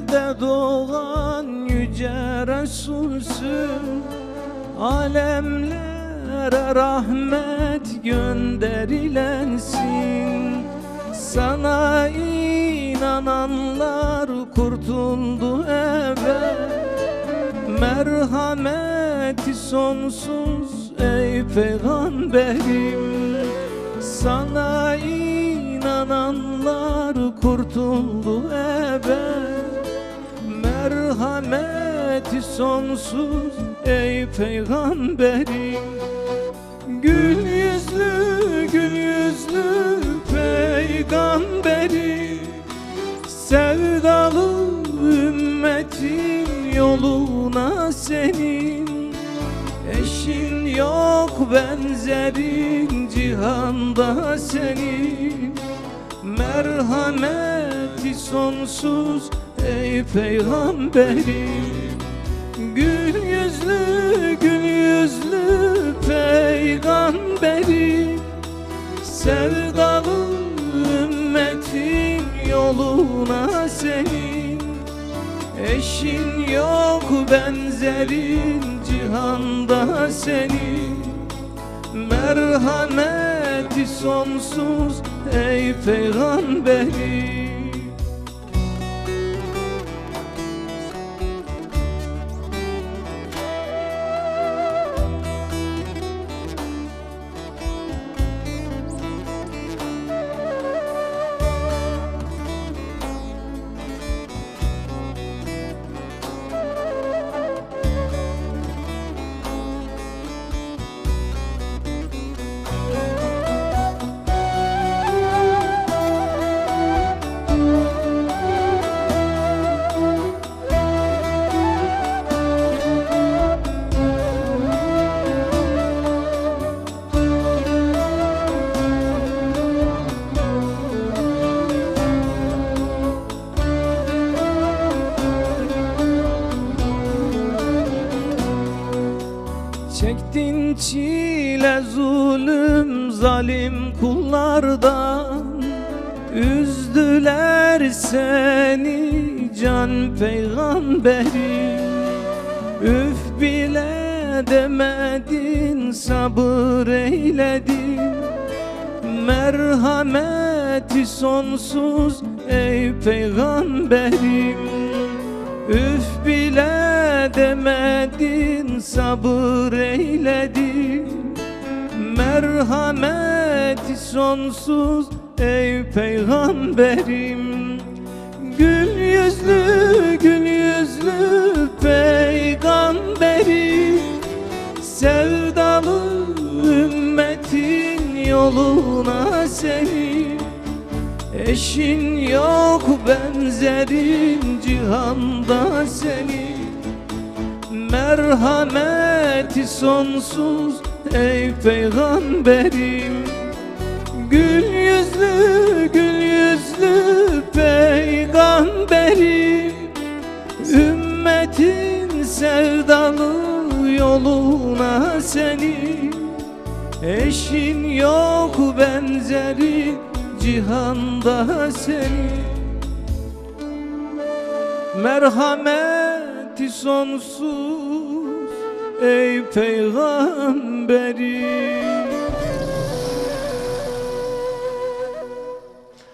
Mekke'de doğan yüce Resulsün? Alemlere rahmet gönderilensin. Sana inananlar kurtuldu evet. Merhameti sonsuz ey peygamberim. Sana inananlar kurtuldu ebed Merhameti sonsuz ey peygamberim Gül yüzlü gül yüzlü peygamberim Sevdalı ümmetin yoluna senin. Eşin yok benzerin cihanda senin. Merhameti sonsuz ey peygamberim Gül yüzlü gül yüzlü peygamberim Sevdalı ümmetin yoluna senin. Eşin yok benzerin cihanda senin. Merhameti sonsuz ey peygamberim Çektin çile zulüm zalim kullardan. Üzdüler seni can peygamberim Üf bile demedin sabır eyledin. Merhameti sonsuz ey peygamberim demedin sabır eyledin. Merhameti sonsuz ey peygamberim. Gül yüzlü gül yüzlü peygamberim. Sevdalı ümmetin yoluna senin. Eşin yok benzerin cihanda senin Merhameti sonsuz ey peygamberim. Gül yüzlü gül yüzlü peygamberim. Ümmetin sevdalı yoluna senin Eşin yok benzerin cihanda senin Merhameti sonsuz ey peygamberim